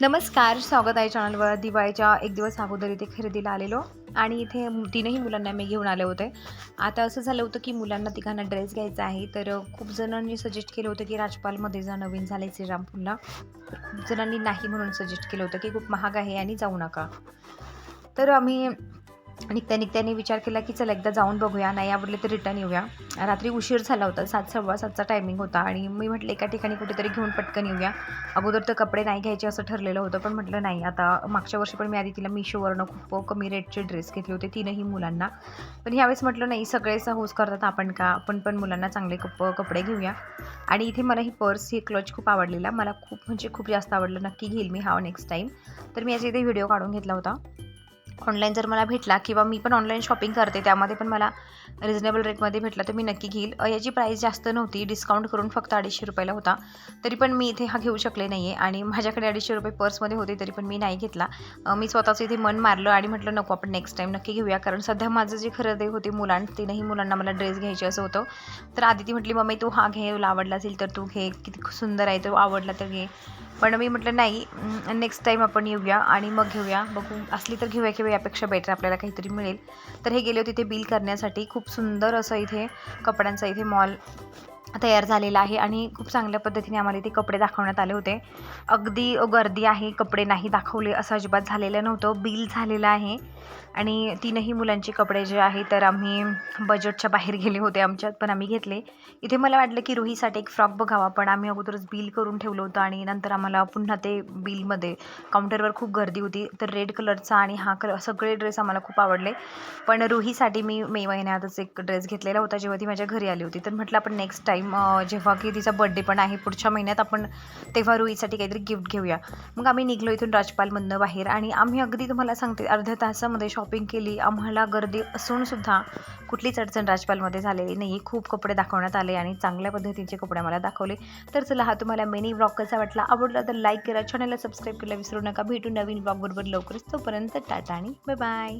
नमस्कार स्वागत आहे चॅनलवर. दिवाळीच्या एक दिवस अगोदर इथे खरेदीला आलेलो आणि इथे तीनही मुलांना मी घेऊन आले होते. आता असं झालं होतं की मुलांना तिघांना ड्रेस घ्यायचा आहे तर खूप जणांनी सजेस्ट केलं होतं की राजपालमध्ये जा नवीन झालं आहे श्रीरामपूरला. खूप जणांनी नाही म्हणून सजेस्ट केलं होतं की खूप महाग आहे आणि जाऊ नका. तर आम्ही निघता निघत्याने विचार केला की चला एकदा जाऊन बघूया नाही आवडले तर रिटर्न येऊया. रात्री उशीर झाला होता सात सव्वा सातचा टायमिंग होता आणि मी म्हटलं एका ठिकाणी कुठेतरी घेऊन पटकन येऊया. अगोदर तर कपडे नाही घ्यायचे असं ठरलेलं होतं पण म्हटलं नाही आता मागच्या वर्षी पण मी आधी तिला मिशोवरनं खूप कमी रेटचे ड्रेस घेतले होते तीनही मुलांना. पण ह्यावेळेस म्हटलं नाही सगळेच हौस करतात आपण का? आपण पण मुलांना चांगले कप कपडे घेऊया. आणि इथे मला ही पर्स ही क्लच खूप आवडलेला. मला खूप म्हणजे खूप जास्त आवडलं. नक्की घेईल मी हा नेक्स्ट टाईम तर मी याचा इथे व्हिडिओ काढून घेतला होता. ऑनलाईन जर मला भेटला किंवा मी पण ऑनलाईन शॉपिंग करते त्यामध्ये पण मला रिजनेबल रेटमध्ये भेटला तर मी नक्की घेईल. याची प्राईस जास्त नव्हती डिस्काउंट करून फक्त अडीचशे रुपयाला होता. तरी पण मी इथे हा घेऊ शकले नाही आहे आणि माझ्याकडे अडीचशे रुपये पर्समध्ये होते तरी पण मी नाही घेतला. मी स्वतःच इथे मन मारलं आणि म्हटलं नको आपण नेक्स्ट टाईम नक्की घेऊया. कारण सध्या माझं जे खरेदी होती मुलांना तीनही मुलांना मला ड्रेस घ्यायचे असं होतं. तर आधी ती म्हटली मम्मी तू हा घे तुला आवडला असेल तर तू घे किती सुंदर आहे तो आवडला तर घे. पण मी म्हटलं नाही नेक्स्ट टाईम आपण येऊया आणि मग घेऊया. बघू असली तर घेऊया किंवा यापेक्षा बेटर आपल्याला काहीतरी मिळेल. तर हे गेले होते इथे बिल करण्यासाठी. खूप सुंदर असं इथे कपड्यांचा इथे मॉल तयार झालेला आहे आणि खूप चांगल्या पद्धतीने आम्हाला ते कपडे दाखवण्यात आले होते. अगदी गर्दी आहे कपडे नाही दाखवले असं अजिबात झालेलं नव्हतं. बिल झालेलं आहे आणि तीनही मुलांचे कपडे जे आहे तर आम्ही बजेटच्या बाहेर गेले होते आमच्यात पण आम्ही घेतले. इथे मला वाटलं की रोहीसाठी एक फ्रॉक बघावा पण आम्ही अगोदरच बिल करून ठेवलं होतं आणि नंतर आम्हाला पुन्हा ते बिलमध्ये काउंटरवर खूप गर्दी होती. तर रेड कलरचा आणि हा कलर सगळे ड्रेस आम्हाला खूप आवडले. पण रोहीसाठी मी मे महिन्यातच एक ड्रेस घेतलेला होता जेव्हा ती माझ्या घरी आली होती. तर म्हटलं आपण नेक्स्ट टाईम जेव्हा की तिचा बड्डे पण आहे पुढच्या महिन्यात आपण तेव्हा रुईसाठी काहीतरी गिफ्ट घेऊया. मग आम्ही निघलो इथून राजपालमधनं बाहेर आणि आम्ही अगदी तुम्हाला सांगते अर्ध्या तासामध्ये शॉपिंग केली. आम्हाला गर्दी असूनसुद्धा कुठलीच अडचण राजपालमध्ये झालेली नाही. खूप कपडे दाखवण्यात आले आणि चांगल्या पद्धतीचे कपडे मला दाखवले. तर चला हा तुम्हाला मिनी ब्लॉग कसा वाटला आवडला तर लाईक करा. चॅनलला सबस्क्राईब करायला विसरू नका. भेटू नवीन ब्लॉगबरोबर लवकरच. तोपर्यंत टाटा आणि बाय बाय